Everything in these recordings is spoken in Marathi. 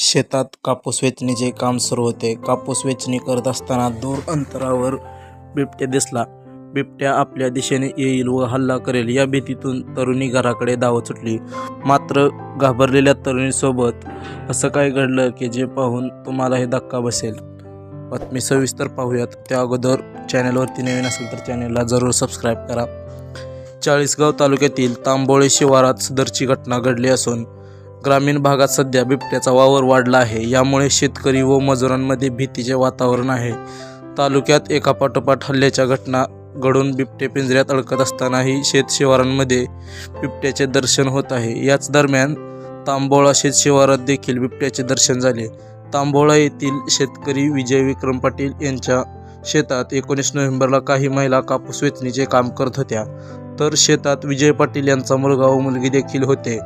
शेतात कापूस वेचणीचे काम सुरू होते. कापूस वेचणी करत असताना दूर अंतरावर बिबट्या दिसला. बिबट्या आपल्या दिशेने येईल व हल्ला करेल. या भीतीतून तरुणी घराकडे धावत सुटली. मात्र घाबरलेल्या तरुणीसोबत असं काय घडलं की जे पाहून तुम्हालाही धक्का बसेल? बातमी सविस्तर पाहूयात. त्या अगोदर चॅनलवरती नवीन असेल तर चॅनलला जरूर सबस्क्राईब करा. चाळीसगाव तालुक्यातील तांबोळे शिवारात सदरची घटना घडली असून ग्रामीण भागात सध्या बिबट्याचा वावर वाढला आहे. यामुळे शेतकरी व मजुरांमध्ये भीतीचे वातावरण आहे. तालुक्यात एकापाठोपाठ हल्ल्याच्या घटना घडून बिबटे पिंजऱ्यात अडकत असतानाही शेतशिवारांमध्ये बिबट्याचे दर्शन होत आहे. याच दरम्यान तांबोळा शेतशिवारात देखील बिबट्याचे दर्शन झाले. तांबोळा येथील शेतकरी विजय विक्रम पाटील यांच्या शेतात एकोणीस नोव्हेंबरला काही महिला कापूस वेचणीचे काम करत होत्या. तर शेतात विजय पाटील यांचा मुलगा व मुलगी देखील होते.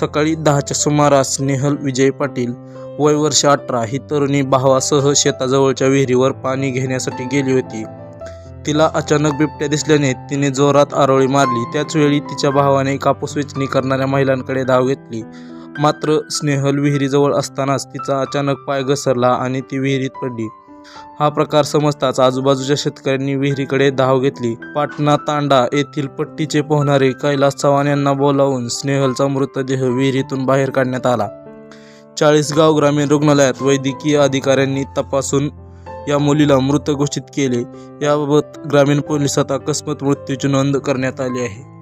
सकाळी दहाच्या सुमारास स्नेहल विजय पाटील वय वर्ष अठरा ही तरुणी भावासह शेताजवळच्या विहिरीवर पाणी घेण्यासाठी गेली होती. तिला अचानक बिबट्या दिसल्याने तिने जोरात आरोळी मारली. त्याचवेळी तिच्या भावाने कापूस वेचणी करणाऱ्या महिलांकडे धाव घेतली. मात्र स्नेहल विहिरीजवळ असतानाच तिचा अचानक पाय घसरला आणि ती विहिरीत पडली. हा प्रकार समजताच आजूबाजूच्या शेतकऱ्यांनी विहिरीकडे धाव घेतली. पाटणा तांडा येथील पट्टीचे पोहणारे कैलास चव्हाण यांना बोलावून स्नेहलचा मृतदेह विहिरीतून बाहेर काढण्यात आला. चाळीसगाव ग्रामीण रुग्णालयात वैद्यकीय अधिकाऱ्यांनी तपासून या मुलीला मृत घोषित केले. याबाबत ग्रामीण पोलिसात अकस्मात मृत्यूची नोंद करण्यात आली आहे.